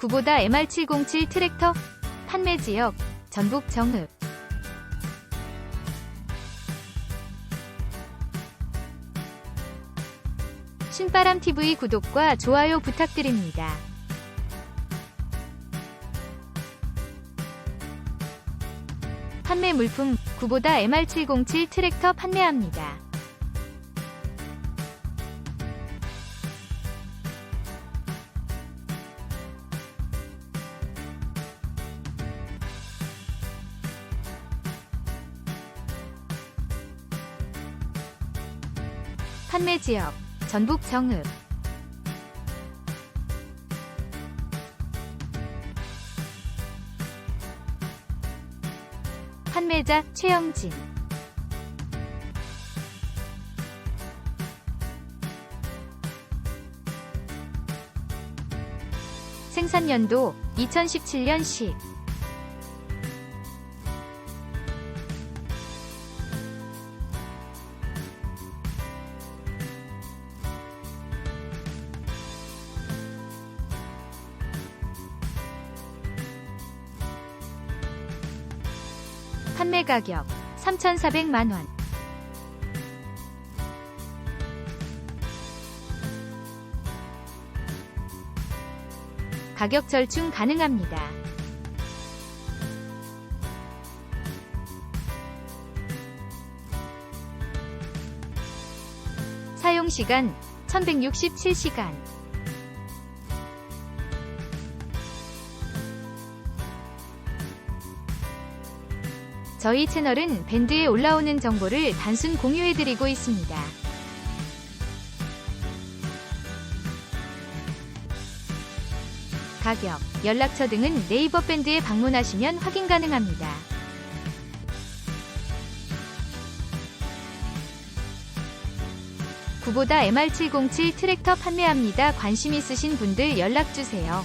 구보다 MR707 트랙터 판매 지역 전북 정읍 신바람 TV 구독과 좋아요 부탁드립니다. 판매 물품 구보다 MR707 트랙터 판매합니다. 판매 지역 전북 정읍. 판매자 최영진. 생산연도 2017년 10 판매 가격 3,400만 원 가격 절충 가능합니다. 사용시간 1167시간 저희 채널은 밴드에 올라오는 정보를 단순 공유해드리고 있습니다. 가격, 연락처 등은 네이버 밴드에 방문하시면 확인 가능합니다. 구보다 MR707 트랙터 판매합니다. 관심 있으신 분들 연락 주세요.